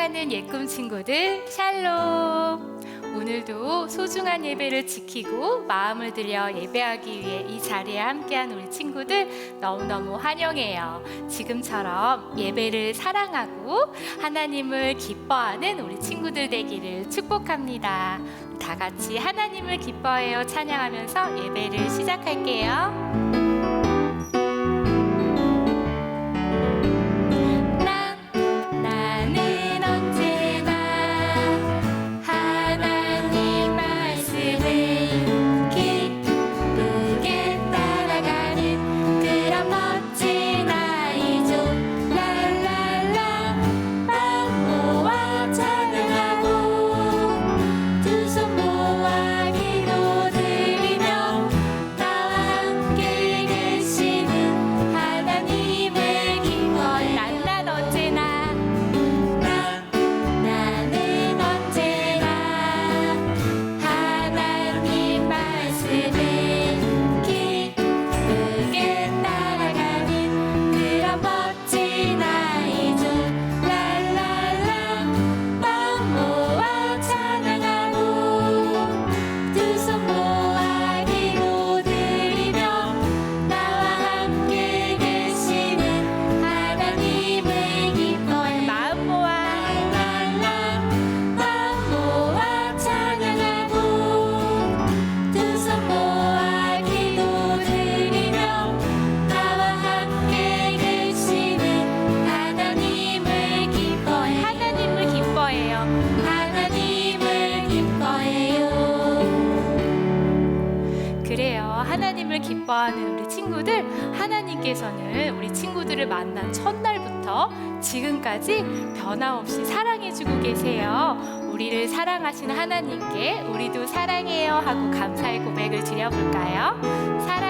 사랑하는 예꿈 친구들 샬롬. 오늘도 소중한 예배를 지키고 마음을 들여 예배하기 위해 이 자리에 함께한 우리 친구들 너무너무 환영해요. 지금처럼 예배를 사랑하고 하나님을 기뻐하는 우리 친구들 되기를 축복합니다. 다 같이 하나님을 기뻐해요. 찬양하면서 예배를 시작할게요. 지금까지 변함없이 사랑해주고 계세요. 우리를 사랑하시는 하나님께 우리도 사랑해요 하고 감사의 고백을 드려볼까요? 사랑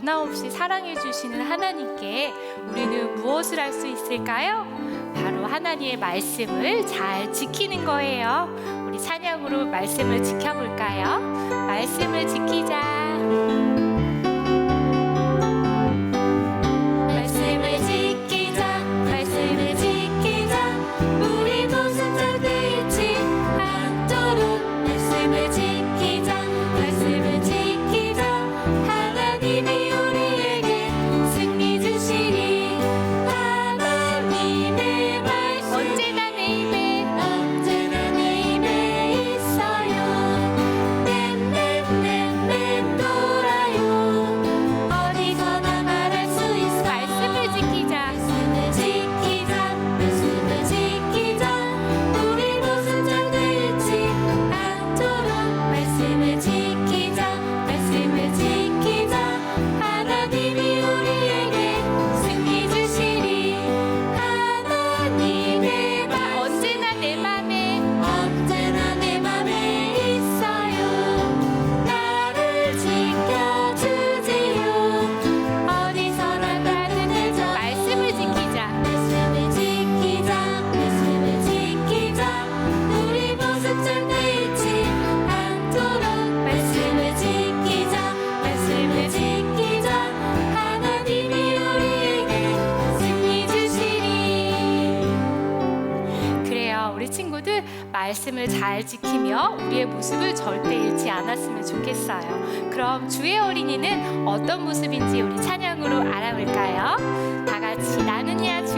변함없이 사랑해 주시는 하나님께 우리는 무엇을 할 수 있을까요? 바로 하나님의 말씀을 잘 지키는 거예요. 우리 찬양으로 말씀을 지켜볼까요? 말씀을 지키자. 잘 지키며 우리의 모습을 절대 잃지 않았으면 좋겠어요. 그럼 주의 어린이는 어떤 모습인지 우리 찬양으로 알아볼까요? 다 같이 나는 이야기.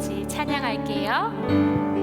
같이 찬양할게요.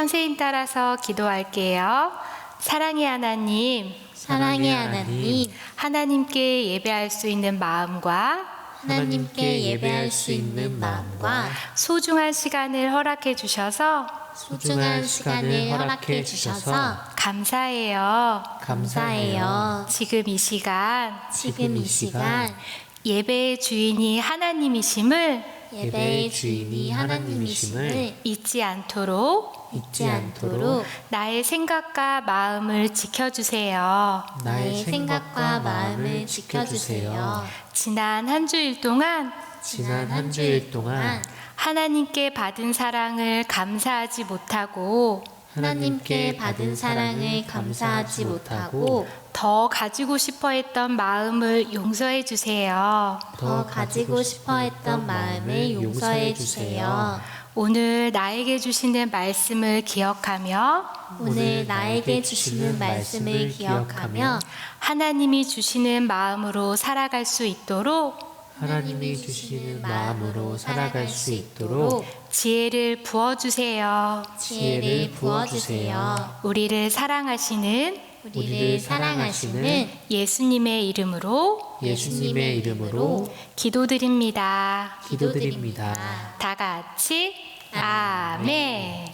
선생님 따라서 기도할게요. 사랑의 하나님, 사랑의 하나님, 하나님께 예배할 수 있는 마음과 하나님께 예배할 수 있는 마음과 소중한 시간을 허락해 주셔서 소중한 시간을 허락해 주셔서 감사해요. 감사해요. 지금 이 시간, 지금 이 시간 예배의 주인이 하나님이심을 예배의 주인이 하나님이심을 잊지 않도록 잊지 않도록 나의 생각과 마음을 지켜주세요. 나의 생각과 마음을 지켜주세요. 지난 한 주일 동안 지난 한 주일 동안 하나님께 받은 사랑을 감사하지 못하고 하나님께 받은 사랑을 감사하지 못하고 더 가지고 싶어 했던 마음을 용서해 주세요. 더 가지고 싶어 했던 마음을 용서해 주세요. 오늘 나에게 주시는 말씀을 기억하며 오늘 나에게 주시는 말씀을 기억하며 하나님이 주시는 마음으로 살아갈 수 있도록 하나님이 주시는 마음으로 살아갈 수 있도록 지혜를 부어 주세요. 지혜를 부어주세요. 우리를 사랑하시는 우리를 사랑하시는 예수님의 이름으로 예수님의 이름으로 기도드립니다. 기도드립니다. 다 같이 아멘.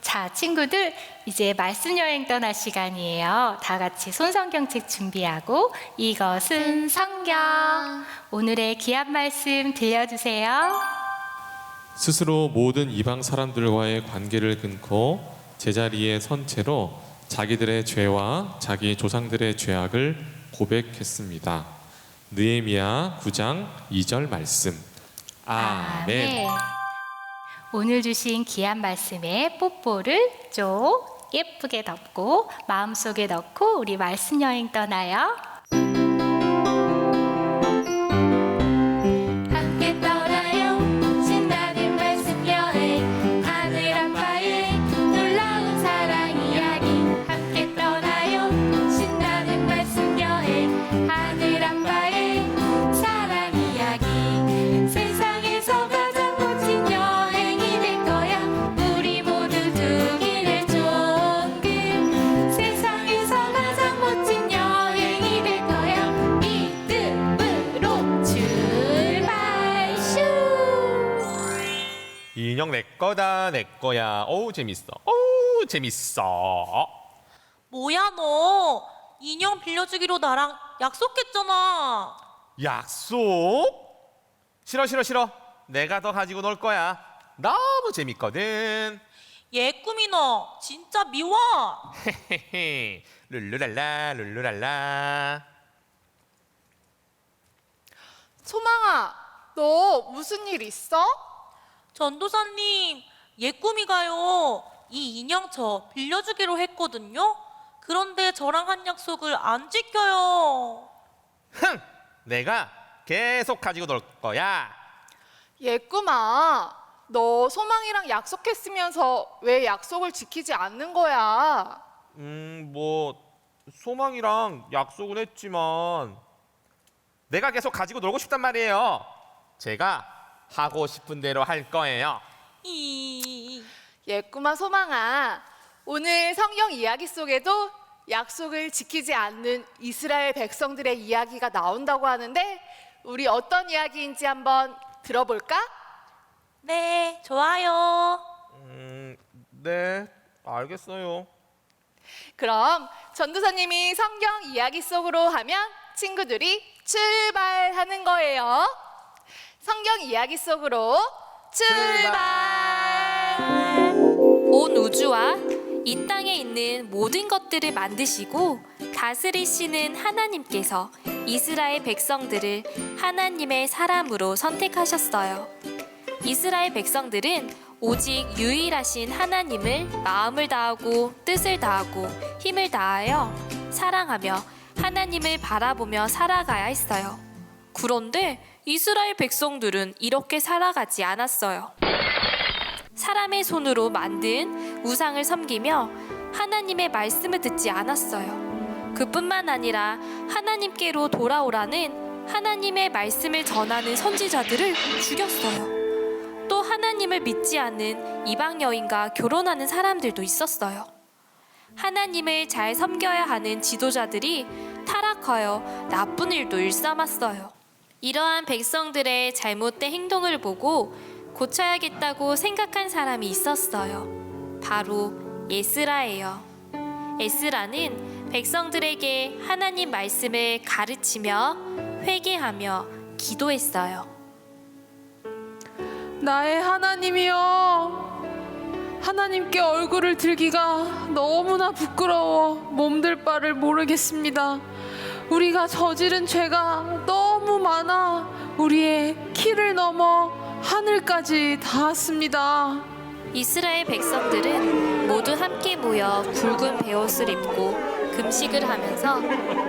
자, 친구들 이제 말씀 여행 떠날 시간이에요. 다 같이 손성경책 준비하고 이것은 성경. 오늘의 귀한 말씀 들려주세요. 스스로 모든 이방 사람들과의 관계를 끊고 제자리에 선 채로 자기들의 죄와 자기 조상들의 죄악을 고백했습니다. 느헤미야 9장 2절 말씀. 아멘. 오늘 주신 귀한 말씀에 뽀뽀를 좀 예쁘게 덮고 마음속에 넣고 우리 말씀 여행 떠나요. 인형 내 거다 내 거야. 어우 재밌어. 어우 재밌어. 뭐야 너 인형 빌려주기로 나랑 약속했잖아 약속? 싫어 싫어 싫어. 내가 더 가지고 놀 거야. 너무 재밌거든. 얘 꿈이 너 진짜 미워 헤헤헤. 룰루랄라 룰루랄라. 소망아, 너 무슨 일 있어? 전도사님 얘 꿈이가요 이 인형 저 빌려주기로 했거든요 그런데 저랑 한 약속을 안 지켜요 흥. 내가 계속 가지고 놀 거야. 예꿈아, 너 소망이랑 약속했으면서 왜 약속을 지키지 않는 거야? 음, 뭐 소망이랑 약속은 했지만 내가 계속 가지고 놀고 싶단 말이에요. 제가 하고 싶은 대로 할 거예요. 이 예꿈아, 소망아, 오늘 성경 이야기 속에도 약속을 지키지 않는 이스라엘 백성들의 이야기가 나온다고 하는데 우리 어떤 이야기인지 한번 들어볼까? 네 좋아요 음, 네, 알겠어요. 그럼 전도사님이 성경 이야기 속으로 하면 친구들이 출발하는 거예요. 성경 이야기 속으로 출발! 온 우주와 이 땅에 있는 모든 것들을 만드시고 다스리시는 하나님께서 이스라엘 백성들을 하나님의 사람으로 선택하셨어요. 이스라엘 백성들은 오직 유일하신 하나님을 마음을 다하고 뜻을 다하고 힘을 다하여 사랑하며 하나님을 바라보며 살아가야 했어요. 그런데 이스라엘 백성들은 이렇게 살아가지 않았어요. 사람의 손으로 만든 우상을 섬기며 하나님의 말씀을 듣지 않았어요. 그뿐만 아니라 하나님께로 돌아오라는 하나님의 말씀을 전하는 선지자들을 죽였어요. 또 하나님을 믿지 않는 이방 여인과 결혼하는 사람들도 있었어요. 하나님을 잘 섬겨야 하는 지도자들이 타락하여 나쁜 일도 일삼았어요. 이러한 백성들의 잘못된 행동을 보고 고쳐야겠다고 생각한 사람이 있었어요. 바로 에스라예요. 에스라는 백성들에게 하나님 말씀을 가르치며 회개하며 기도했어요. 나의 하나님이여 하나님께 얼굴을 들기가 너무나 부끄러워 몸들 바를 모르겠습니다 우리가 저지른 죄가 너무 많아 우리의 키를 넘어 하늘까지 닿았습니다 이스라엘 백성들은 모두 함께 모여 굵은 베옷을 입고 금식을 하면서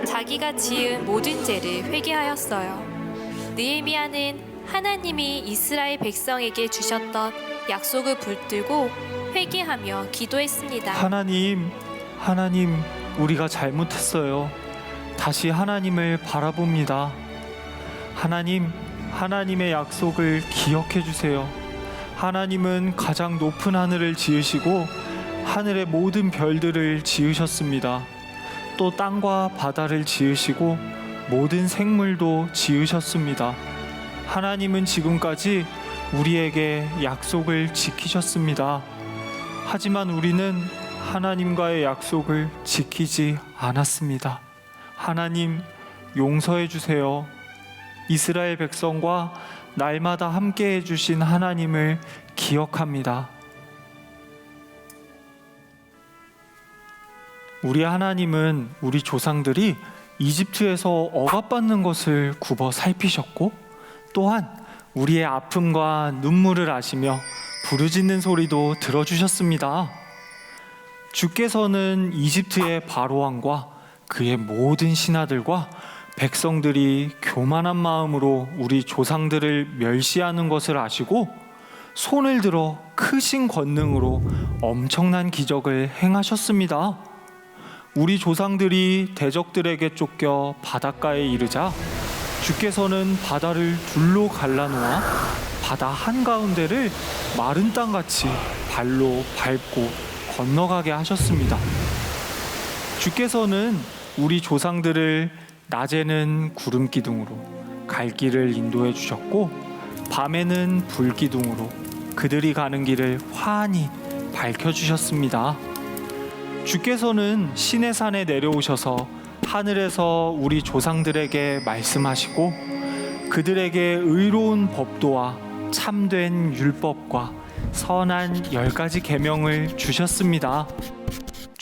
자기가 지은 모든 죄를 회개하였어요. 느헤미야는 하나님이 이스라엘 백성에게 주셨던 약속을 붙들고 회개하며 기도했습니다. 하나님, 하나님, 우리가 잘못했어요. 다시 하나님을 바라봅니다. 하나님, 하나님의 약속을 기억해 주세요. 하나님은 가장 높은 하늘을 지으시고 하늘의 모든 별들을 지으셨습니다. 또 땅과 바다를 지으시고 모든 생물도 지으셨습니다. 하나님은 지금까지 우리에게 약속을 지키셨습니다. 하지만 우리는 하나님과의 약속을 지키지 않았습니다. 하나님, 용서해 주세요. 이스라엘 백성과 날마다 함께 해주신 하나님을 기억합니다. 우리 하나님은 우리 조상들이 이집트에서 억압받는 것을 굽어 살피셨고 또한 우리의 아픔과 눈물을 아시며 부르짖는 소리도 들어주셨습니다. 주께서는 이집트의 바로왕과 그의 모든 신하들과 백성들이 교만한 마음으로 우리 조상들을 멸시하는 것을 아시고 손을 들어 크신 권능으로 엄청난 기적을 행하셨습니다. 우리 조상들이 대적들에게 쫓겨 바닷가에 이르자 주께서는 바다를 둘로 갈라놓아 바다 한가운데를 마른 땅같이 발로 밟고 건너가게 하셨습니다. 주께서는 우리 조상들을 낮에는 구름 기둥으로 갈 길을 인도해 주셨고 밤에는 불 기둥으로 그들이 가는 길을 환히 밝혀 주셨습니다. 주께서는 신의 산에 내려오셔서 하늘에서 우리 조상들에게 말씀하시고 그들에게 의로운 법도와 참된 율법과 선한 열 가지 계명을 주셨습니다.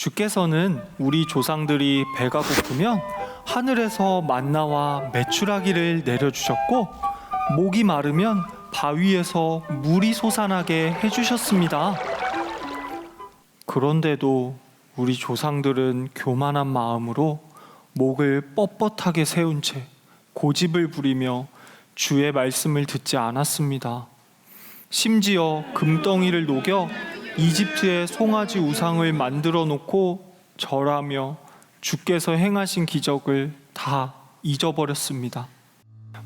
주께서는 우리 조상들이 배가 고프면 하늘에서 만나와 메추라기를 내려주셨고 목이 마르면 바위에서 물이 솟아나게 해주셨습니다. 그런데도 우리 조상들은 교만한 마음으로 목을 뻣뻣하게 세운 채 고집을 부리며 주의 말씀을 듣지 않았습니다. 심지어 금덩이를 녹여 이집트의 송아지 우상을 만들어 놓고 절하며 주께서 행하신 기적을 다 잊어버렸습니다.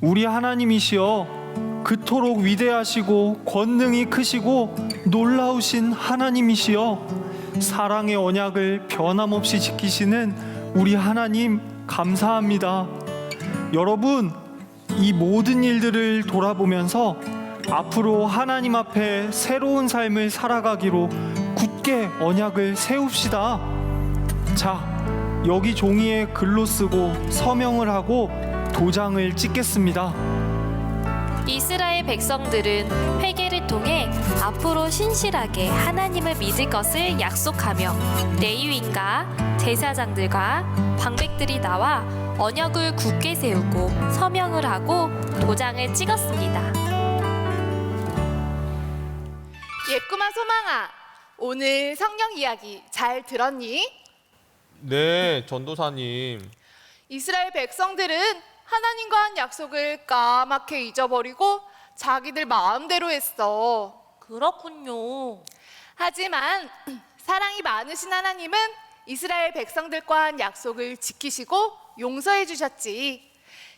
우리 하나님이시여 그토록 위대하시고 권능이 크시고 놀라우신 하나님이시여 사랑의 언약을 변함없이 지키시는 우리 하나님 감사합니다. 여러분 이 모든 일들을 돌아보면서 앞으로 하나님 앞에 새로운 삶을 살아가기로 굳게 언약을 세웁시다. 자, 여기 종이에 글로 쓰고 서명을 하고 도장을 찍겠습니다. 이스라엘 백성들은 회개를 통해 앞으로 신실하게 하나님을 믿을 것을 약속하며 레위인과 제사장들과 방백들이 나와 언약을 굳게 세우고 서명을 하고 도장을 찍었습니다. 예꿈아 소망아, 오늘 성령 이야기 잘 들었니? 네, 전도사님. 이스라엘 백성들은 하나님과 한 약속을 까맣게 잊어버리고 자기들 마음대로 했어. 그렇군요. 하지만 사랑이 많으신 하나님은 이스라엘 백성들과 한 약속을 지키시고 용서해 주셨지.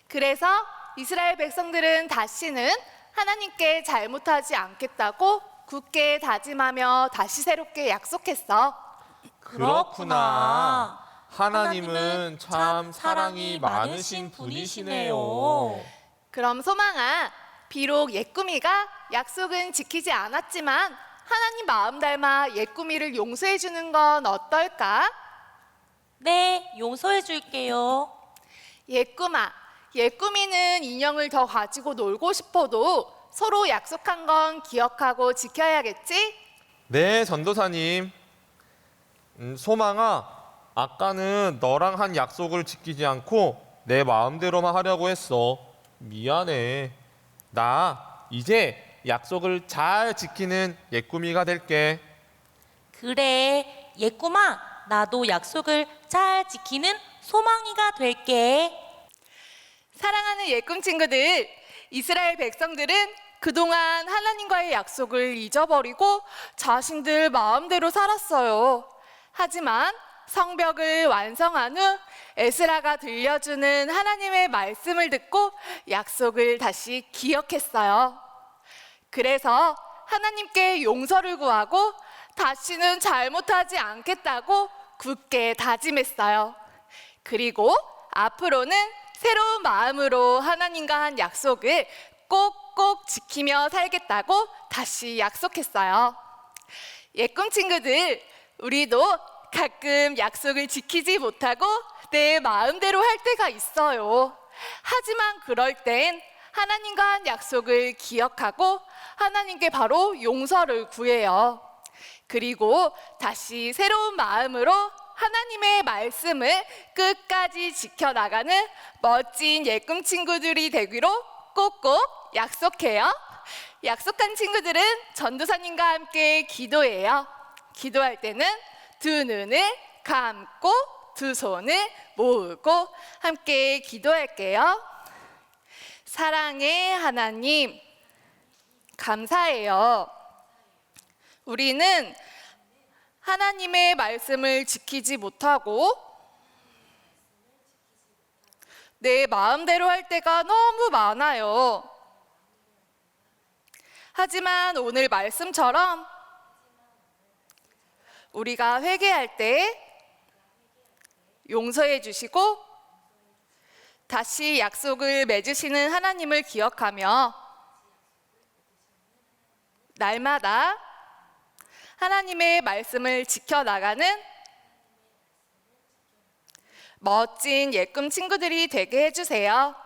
그래서 이스라엘 백성들은 다시는 하나님께 잘못하지 않겠다고 굳게 다짐하며 다시 새롭게 약속했어. 그렇구나. 하나님은 참 사랑이 많으신 분이시네요. 그럼 소망아, 비록 예꾸미가 약속은 지키지 않았지만 하나님 마음 닮아 예꾸미를 용서해 주는 건 어떨까? 네, 용서해 줄게요. 예꾸마, 예꾸미는 인형을 더 가지고 놀고 싶어도 서로 약속한 건 기억하고 지켜야겠지? 네, 전도사님. 음, 소망아, 아까는 너랑 한 약속을 지키지 않고 내 마음대로만 하려고 했어. 미안해. 나 이제 약속을 잘 지키는 예꾸미가 될게. 그래, 예꿈아, 나도 약속을 잘 지키는 소망이가 될게. 사랑하는 예꿈 친구들, 이스라엘 백성들은 그동안 하나님과의 약속을 잊어버리고 자신들 마음대로 살았어요. 하지만 성벽을 완성한 후 에스라가 들려주는 하나님의 말씀을 듣고 약속을 다시 기억했어요. 그래서 하나님께 용서를 구하고 다시는 잘못하지 않겠다고 굳게 다짐했어요. 그리고 앞으로는 새로운 마음으로 하나님과 한 약속을 꼭 꼭 지키며 살겠다고 다시 약속했어요. 예꿈 친구들, 우리도 가끔 약속을 지키지 못하고 내 마음대로 할 때가 있어요. 하지만 그럴 땐 하나님과 한 약속을 기억하고 하나님께 바로 용서를 구해요. 그리고 다시 새로운 마음으로 하나님의 말씀을 끝까지 지켜나가는 멋진 예꿈 친구들이 되기로 꼭꼭 약속해요. 약속한 친구들은 전도사님과 함께 기도해요. 기도할 때는 두 눈을 감고 두 손을 모으고 함께 기도할게요. 사랑의 하나님, 감사해요. 우리는 하나님의 말씀을 지키지 못하고 내 마음대로 할 때가 너무 많아요. 하지만 오늘 말씀처럼 우리가 회개할 때 용서해 주시고 다시 약속을 맺으시는 하나님을 기억하며 날마다 하나님의 말씀을 지켜나가는 멋진 예꿈 친구들이 되게 해주세요.